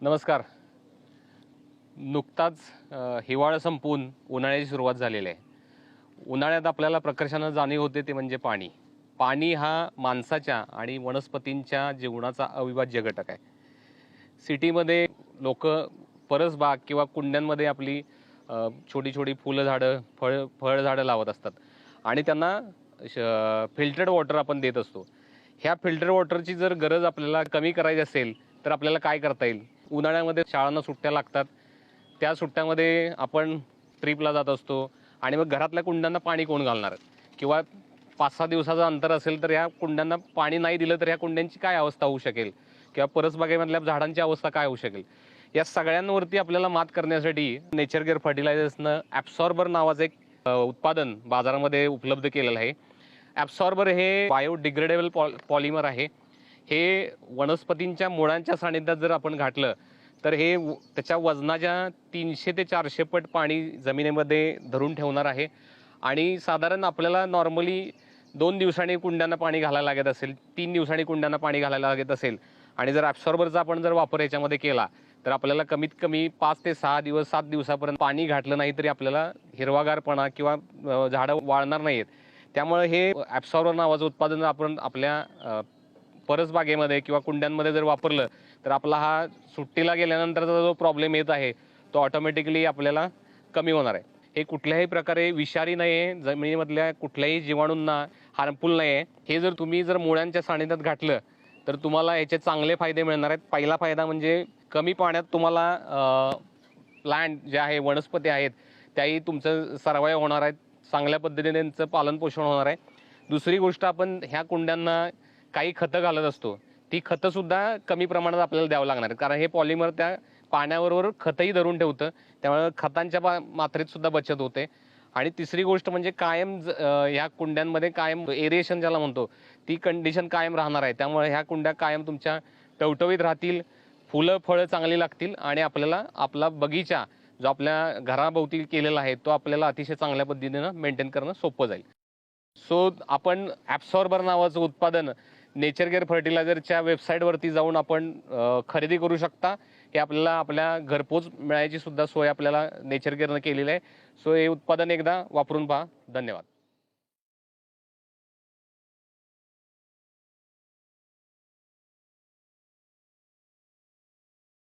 नमस्कार. नुकताच हिवाळा संपून उन्हाळ्याची सुरुवात झालेली आहे. उन्हाळ्यात आपल्याला प्रकर्षानं जाणीव होते ते म्हणजे पाणी. पाणी हा माणसाच्या आणि वनस्पतींच्या जीवनाचा अविभाज्य घटक आहे. सिटीमध्ये लोक परसबाग किंवा कुंड्यांमध्ये आपली छोटी छोटी फुलं झाडं फळ फळझाडं लावत असतात. आणि त्यांना फिल्टर्ड वॉटर आपण देत असतो. ह्या फिल्टर वॉटरची जर गरज आपल्याला कमी करायची असेल तर आपल्याला काय करता येईल? उन्हाळ्यामध्ये शाळांना सुट्ट्या लागतात. त्या सुट्ट्यामध्ये आपण ट्रीपला जात असतो आणि मग घरातल्या कुंड्यांना पाणी कोण घालणार? किंवा पाच सहा दिवसाचं अंतर असेल तर ह्या कुंड्यांना पाणी नाही दिलं तर ह्या कुंड्यांची काय अवस्था होऊ शकेल? किंवा परसबागेमधल्या झाडांची अवस्था काय होऊ शकेल? या सगळ्यांवरती आपल्याला मात करण्यासाठी नेचर केअर फर्टिलायझर्सनं ॲब्सॉर्बर नावाचं एक उत्पादन बाजारामध्ये उपलब्ध केलेलं आहे. ॲब्सॉर्बर हे बायोडिग्रेडेबल पॉल पॉलिमर आहे. हे वनस्पतींच्या मुळांच्या सानिध्यात जर आपण घातलं तर हे व- त्याच्या वजनाच्या तीनशे ते चारशे पट पाणी जमिनीमध्ये धरून ठेवणार आहे. आणि साधारण आपल्याला नॉर्मली दोन दिवसांनी कुंड्यांना पाणी घालायला लागत असेल तीन दिवसांनी कुंड्यांना पाणी घालायला लागत असेल आणि जर ॲब्सॉर्बरचा आपण जर वापर याच्यामध्ये केला तर आपल्याला कमीत कमी पाच ते सहा दिवस सात दिवसापर्यंत पाणी घातलं नाही तरी आपल्याला हिरवागारपणा किंवा झाडं वाळणार नाहीत. त्यामुळे हे ॲब्सॉर्बर नावाचं उत्पादन आपण आपल्या परसबागेमध्ये किंवा कुंड्यांमध्ये जर वापरलं तर आपला हा सुट्टीला गेल्यानंतरचा जो प्रॉब्लेम येत आहे तो ऑटोमॅटिकली आपल्याला कमी होणार आहे. हे कुठल्याही प्रकारे विषारी नाही आहे जमिनीमधल्या कुठल्याही जीवाणूंना हार्मफुल नाही आहे हे जर तुम्ही जर मुळ्यांच्या सानिध्यात घातलं तर तुम्हाला याचे चांगले फायदे मिळणार आहेत. पहिला फायदा म्हणजे कमी पाण्यात तुम्हाला प्लांट जे आहे वनस्पती आहेत त्याही तुमचं सर्वाय होणार आहेत. चांगल्या पद्धतीने त्यांचं पालनपोषण होणार आहे. दुसरी गोष्ट आपण ह्या कुंड्यांना काही खतं घालत असतो ती खतं सुद्धा कमी प्रमाणात आपल्याला द्यावं लागणार. कारण हे पॉलिमर त्या पाण्याबरोबर खतही धरून ठेवतं त्यामुळे खतांच्या बा- मात्रेत सुद्धा बचत होते. आणि तिसरी गोष्ट म्हणजे कायम ज- ह्या कुंड्यांमध्ये कायम एरिएशन ज्याला म्हणतो ती कंडिशन कायम राहणार आहे. त्यामुळे ह्या कुंड्या कायम तुमच्या टवटवीत राहतील फुलं फळं चांगली लागतील आणि आपल्याला आपला बगीचा जो आपल्या घराभोवती केलेला आहे तो आपल्याला अतिशय चांगल्या पद्धतीनं मेंटेन करणं सोपं जाईल. सो आपण ॲप्सॉर्बर नावाचं उत्पादन नेचर केअर फर्टिलायझरच्या वेबसाईटवरती जाऊन आपण खरेदी करू शकता. हे आपल्याला आपल्या घरपोच मिळायची सुद्धा सोय आपल्याला नेचर केअरनं केलेली आहे. सो हे उत्पादन एकदा वापरून पहा. धन्यवाद.